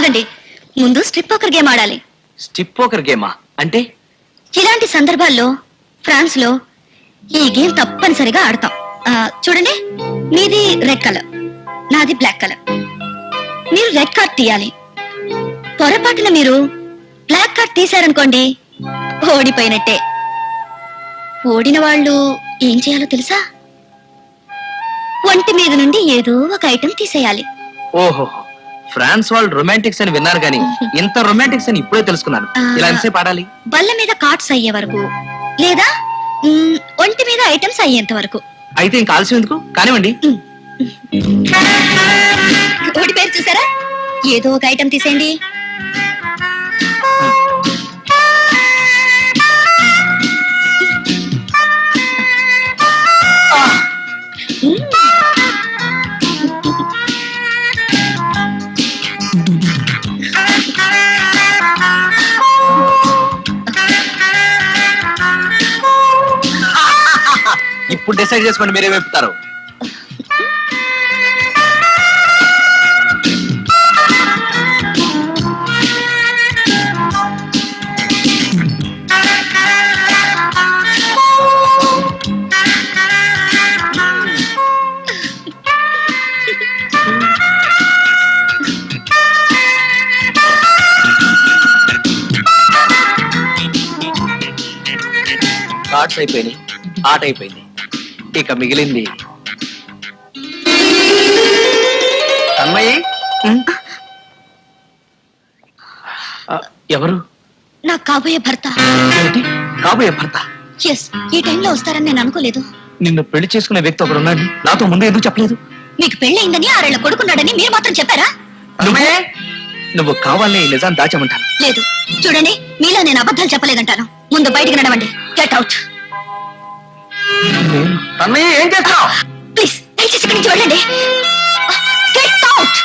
ఆగండి. ముందు strip poker game ఆడాలి. స్టిప్ పోకర్ గేమా అంటే? ఇలాంటి సందర్భాల్లో ఫ్రాన్స్లో ఈ గేమ్ తప్పనిసరిగా ఆడతాం. ఆ, చూడండి. మీది రెడ్ కలర్ నాది బ్లాక్ కలర్. మీరు రెడ్ కార్డ్ తీయాలి. పొరపాటున మీరు బ్లాక్ కార్డ్ తీశారనుకోండి ఓడిపోయినట్టే. ఓడిన వాళ్ళు ఏం చేయాలో తెలుసా? ఒంటి మీద నుండి ఏదో ఒక ఐటెం తీసేయాలి. ఓహో ఫ్రాన్స్ వాళ్ళు రొమాంటిక్స్ అని విన్నారు కానీ ఇంత రొమాంటిక్స్ అని ఇప్పుడే తెలుసుకున్నాను. ఇలా ఎంతసేపు ఆడాలి? బల్ల మీద కార్డ్స్ అయ్యే వరకు. లేదా మ్, ఒంటి మీద ఐటమ్స్ అయ్యేంత వరకు. అయితే ఇంకా ఆలస్యం ఎందుకు? కానివ్వండి. ఓడి పేరు చూసారా? ఏదో ఒక ఐటమ్ తీసేయండి. ఇప్పుడు డిసైడ్ చేసుకోండి మీరే చెప్తారు కార్డ్స్ అయిపోయినాయి. ఆట అయిపోయింది. ఇక మిగిలింది. ఎవరు? నా కాబోయే భర్త. కాబోయే భర్త? ఎస్ ఈ టైంలో వస్తారని నేను అనుకోలేదు. నిన్ను పెళ్ళి చేసుకునే వ్యక్తి ఒకడు ఉన్నాడు. నాతో ముందు ఎందుకు చెప్పలేదు? మీకు పెళ్ళయిందని ఆరేళ్ళ కొడుకున్నాడని మీరు మాత్రం చెప్పారా? నువ్వు నువ్వు కావాలని ఈ నిజాన్ని దాచమంటాను. లేదు చూడండి మీలో నేను అబద్ధాలు చెప్పలేదంటాను. ముందు బయటికి నడవండి. గెట్ అవుట్ తన్నయ్య ఏం చేస్తావు ప్లీజ్ దయచేసి ఇక్కడి నుంచి వెళ్ళండి. గెట్ అవుట్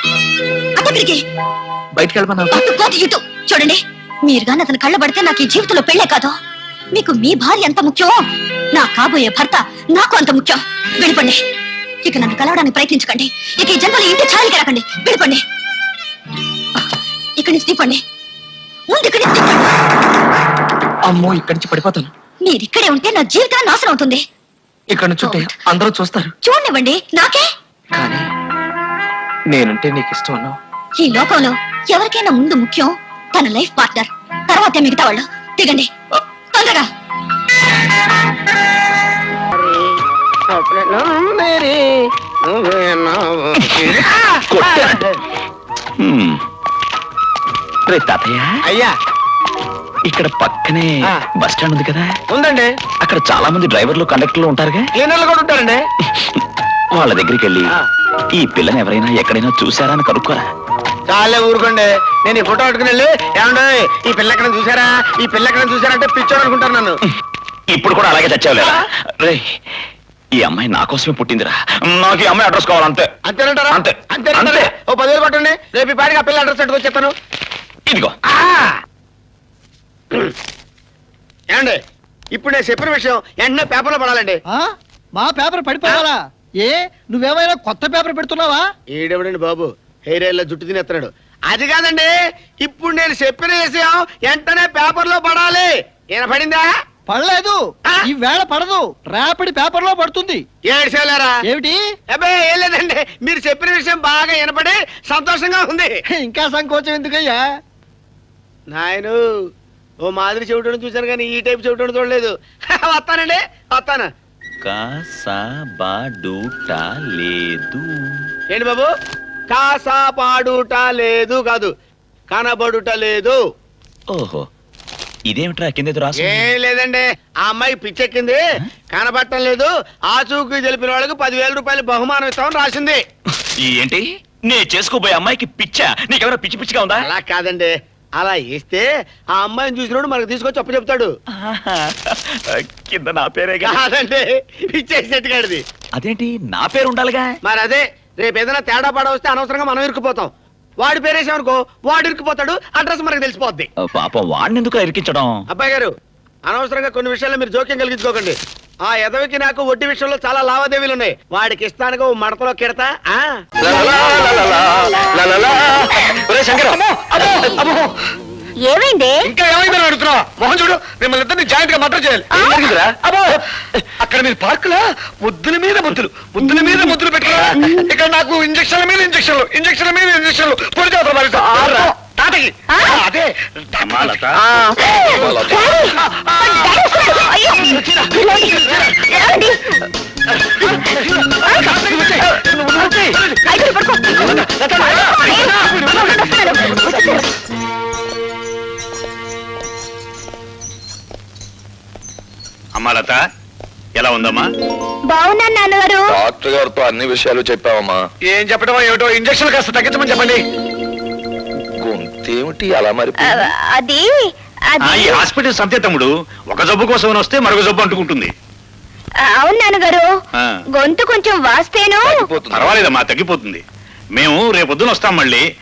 అతనికి బయటికి వెళ్ళమన్నావు. అటు పోటీ ఇటు చూడండి మీరు గాని అతని కళ్ళ పడితే నాకు ఈ జీవితంలో పెళ్ళే కాదు. మీకు మీ భార్య ఎంత ముఖ్యం నా కాబోయే భర్త నాకు అంత ముఖ్యం. వెళ్ళిపోండి. ఇక నన్ను కలవడానికి ప్రయత్నించకండి. ఇక ఈ జన్మలో ఇంటి ఛాయలకి రాకండి. వెళ్ళిపోండి. ఇక్కడి నుంచి తీపండి ముందు ఇక్కడి నుంచి అమ్మో ఇక్కడి నుంచి పడిపోతాను. మీరు ఇక్కడే ఉంటే నా జీవితం నాశనం అవుతుంది. ఇక్కడ నుంచి ఉంటే అందరూ చూస్తారు. చూడండివ్వండి నాకే? కానీ నేనంటే నీకు ఇష్టం అన్నావు. ఈ లోకంలో ఎవరికైనా ముందు ముఖ్యం తన లైఫ్ పార్ట్నర్ తర్వాతే మిగతా వాళ్ళు. దిగండి. తొందరగా. హ్మ్. రే తాతయ్య. అయ్యా. ఇక్కడ పక్కనే ఆ. బస్ స్టాండ్ ఉంది కదా. ఉందండి. అక్కడ చాలా మంది డ్రైవర్లు కండక్టర్లు ఉంటారుగా. క్లీనర్లు కూడా ఉంటారండి. వాళ్ళ దగ్గరికి వెళ్ళి ఆ. ఈ పిల్లని ఎవరైనా ఎక్కడైనా చూసారా అని కనుక్కోరా. చాలే ఊరుకోండి. నేను ఈ ఫోటో పట్టుకుని వెళ్ళి ఏమండే ఈ పిల్ల ఎక్కడ చూసారా ఈ పిల్ల ఎక్కడ చూసారంటే పిచ్చోడు అనుకుంటారు నన్ను. ఇప్పుడు కూడా అలాగే తెచ్చావులేరా రే ఈ అమ్మాయి నా కోసమే పుట్టిందిరా. నాకు ఈ అమ్మాయి అడ్రస్ కావాలంతే. అంతేనంటారా? అంతే. అంతే. ఓ పదివేలు పట్టండి. రేపు ఈ పాటికి ఆ పిల్ల అడ్రస్ పెట్టుకొని చెప్తాను ఇదిగో ఆ! ఏమండి ఇప్పుడు నేను చెప్పిన విషయం వెంటనే పేపర్లో పడాలండి. ఆ? మా పేపర్ పడిపోవాలా? ఏ? నువ్వేమైనా కొత్త పేపర్ పెడుతున్నావా? ఈడెవడండి బాబు? హెయిర్ ఆయిల్లో జుట్టు తినేస్తున్నాడు. అది కాదండి ఇప్పుడు నేను చెప్పిన విషయం వెంటనే పేపర్లో పడాలి. ఈయన పడిందా? పడలేదు. ఆ? ఈ వేళ పడదు. రేపటి పేపర్లో పడుతుంది. ఏడ్చేలేరా ఏమిటి? అబ్బాయి ఏం లేదండి. మీరు చెప్పిన విషయం బాగా వినపడి సంతోషంగా ఉంది. ఇంకా సంకోచం ఎందుకయ్యా? నాయను ఓ మాదిరి చెవిటోని చూశాను కానీ ఈ టైప్ చెవిటోని చూడలేదు. వస్తానండి వస్తాను. కాసబడుట లేదు. ఏంటి బాబు? కాసా పాడుట లేదు కాదు కనబడుట లేదు. ఓహో ఇదేమిట్రా కింద రాసు ఏం లేదండి ఆ అమ్మాయి పిచ్చెక్కింది కనబడటం లేదు. ఆచూకీ తెలిపిన వాళ్ళకి పదివేల రూపాయలు బహుమానం ఇస్తామని రాసింది. ఏంటి? నే చేసుకోబోయే అమ్మాయికి పిచ్చా? నీకెవరో పిచ్చి పిచ్చిగా ఉందా? అలా కాదండి అలా వేస్తే ఆ అమ్మాయిని చూసినోడు మనకు తీసుకొచ్చి అప్పు చెప్తాడు. కింద నా కాదండి పిచ్చేసేట్టు కాడిది. అదేంటి? నా పేరు ఉండాలిగా? మరి అదే రేపు ఏదైనా తేడా పాడ వస్తే అనవసరంగా మనం ఇరుక్కుపోతాం. వాడి పేరేసామనుకో వాడు ఇరుక్కుపోతాడు అడ్రస్ మనకు తెలిసిపోద్ది. పాపం వాడిని ఎందుకు ఇరికించడం? అబ్బాయి గారు అనవసరంగా కొన్ని విషయాల్లో మీరు జోక్యం కలిగించుకోకండి. ఆ ఎదవికి నాకు వడ్డీ విషయంలో చాలా లావాదేవీలు ఉన్నాయి వాడికి ఇస్తానుగా ఓ మడతలో కిడతా ఆ? ఏమైంది? ఇంకా ఏమైందని అడుగుతున్నా మొహం చూడు మిమ్మల్ని ఇద్దరిని జాయింట్గా మటర్ చేయాలి ఏం జరిగిందిరా? అబ్బో అక్కడ మీరు పార్క్లో ముద్దుల మీద ముద్దులు. ముద్దుల మీద ముద్దులు పెట్టారా ఇక్కడ నాకు ఇంజక్షన్ల మీద ఇంజక్షన్లు ఇంజక్షన్ల మీద ఇంజక్షన్లు. పొడి చేస్తారు మరి తాతకి. ఆ, అదే లత. అమ్మా లత ఎలా ఉందమ్మా? బాగున్నాను నాన్నగారు. డాక్టర్ గారితో అన్ని విషయాలు చెప్పావమ్మా. ఏం చెప్పడం ఏమిటో ఇంజక్షన్ కాస్త తగ్గించమని చెప్పండి. గొంతేమిటి అలా మరి? ఆ, అది ఆ, అది. ఈ హాస్పిటల్ సంతే తమ్ముడు. ఒక జబ్బు కోసం వస్తే మరొక జబ్బు అంటుకుంటుంది. అవును నాన్నగారు. ఆ. గొంతు కొంచెం వాస్తేను. పర్వాలేదమ్మా తగ్గిపోతుంది. మేము రేపొద్దున వస్తాం మళ్ళీ.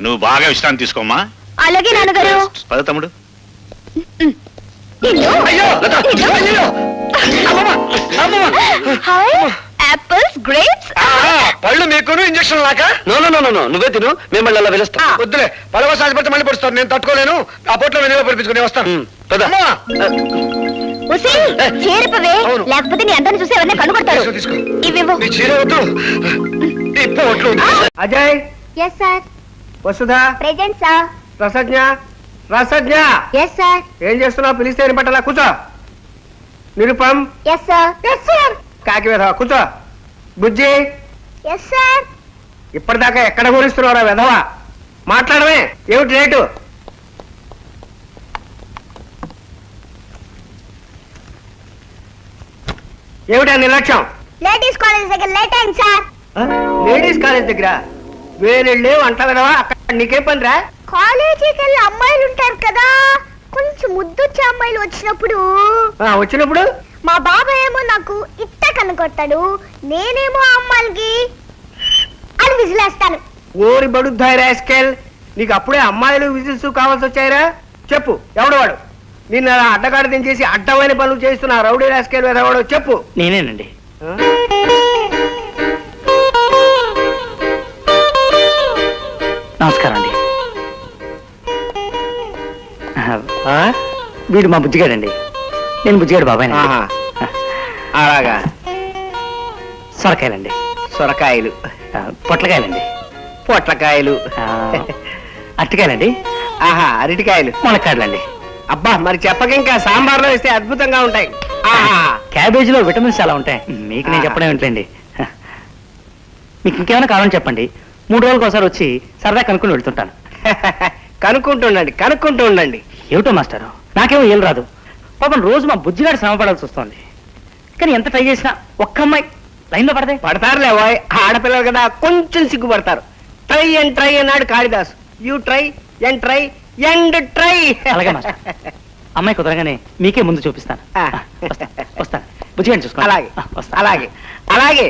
నువ్వు బాగా విశ్రాంతి తీసుకోమ్మా. అలాగే నాన్నగారు. పద తమ్ముడు. యాపిల్స్ గ్రేప్స్ ఆ, పళ్ళు మీకును ఇంజక్షన్ లాక? నో నో నో నో నువ్వే తిను. మిమ్మల్ని అలా పిలుస్తా వద్దులే. పడవ సాధిపడితే మళ్ళీ పడుస్తాను నేను తట్టుకోలేను. ఆ పొట్లో వెనుక పడిపించుకుని వస్తాను. చేరిపవే. లేకపోతే నీ అందరిని చూసి ఎవరిని కనుగొడతారు చీర వద్దు. Ajay? Yes sir Vasudha? Present sir Rasagna Rasagna yes sir ఏం చేస్తున్నావు? పిలిస్తే ఏం పట్టాలా? కూర్చో. Nirupam. Yes sir yes sir కాకి వెధవ కూర్చో. బుజ్జి. ఎస్ సార్ ఇప్పటిదాకా ఎక్కడ కూరిస్తున్నావురా వెధవ? మాట్లాడమే. ఏమిటి రేటు? ఏమిటా నిర్లక్ష్యం లేడీస్ కాలేజ్ దగ్గర లేట్ అయింది సార్? లేడీస్ కాలేజ్ దగ్గర? వేరే లేవు అంట వెధవా అక్కడ నీకేం పనిరా? కాలేజీకి వెళ్ళి అమ్మాయిలు ఉంటారు కదా. కొంచెం ముద్దొచ్చే అమ్మాయిలు వచ్చినప్పుడు. ఆ, వచ్చినప్పుడు? మా బాబాయ్ ఏమో నాకు ఇట్ట కనుకొట్టాడు నేనేమో ఆ అమ్మాయిలకి అని విసిలేస్తాను ఓరి బడుద్దాయి రాస్కెల్ నీకు అప్పుడే అమ్మాయిలు విజిల్స్ కావాల్సి వచ్చాయిరా చెప్పు ఎవడు వాడు? నిన్ను అడ్డగాడు దించేసి అడ్డమైన పనులు చేస్తున్న ఆ రౌడీ రాస్కెల్ ఎవడో చెప్పు. నేనేనండి. ఆ? నమస్కారం అండి. ఆ, వీడు మా బుజ్జిగాడండి. నేను బుజ్జిగాడు బాబాయ్ ఆహా. అలాగా. సొరకాయలండి. సొరకాయలు. ఆ, పొట్లకాయలండి. పొట్లకాయలు. ఆ, అరటికాయలండి. ఆహా అరటికాయలు. మునక్కాడలండి అబ్బా మరి చెప్పక ఇంకా సాంబార్లో వేస్తే అద్భుతంగా ఉంటాయి. ఆహా. క్యాబేజీలో విటమిన్స్ చాలా ఉంటాయి. మీకు నేను చెప్పడం ఏంటండి మీకు ఇంకేమైనా కావాలని చెప్పండి. మూడు రోజులకు ఒకసారి వచ్చి సరదా కనుక్కొని వెళ్తుంటాను. కనుక్కుంటూ ఉండండి కనుక్కుంటూ ఉండండి ఏమిటో మాస్టారు నాకేమో ఏం రాదు. పాపం రోజు మా బుజ్జిగాడు శ్రమ పడాల్సి వస్తుంది. కానీ ఎంత ట్రై చేసినా ఒక్క అమ్మాయి లైన్లో పడదే. పడతారులే ఓయ్ ఆడపిల్లలు కదా కొంచెం సిగ్గుపడతారు. ట్రై అండ్ ట్రై అన్నాడు Kalidas. You try and try and try. అలాగే మాస్టర్. అమ్మాయి కుదరగానే మీకే ముందు చూపిస్తాను. ఆ. వస్తాను వస్తాను. బుజ్జిగాడిని చూసుకోండి. అలాగే వస్తాను. అలాగే అలాగే.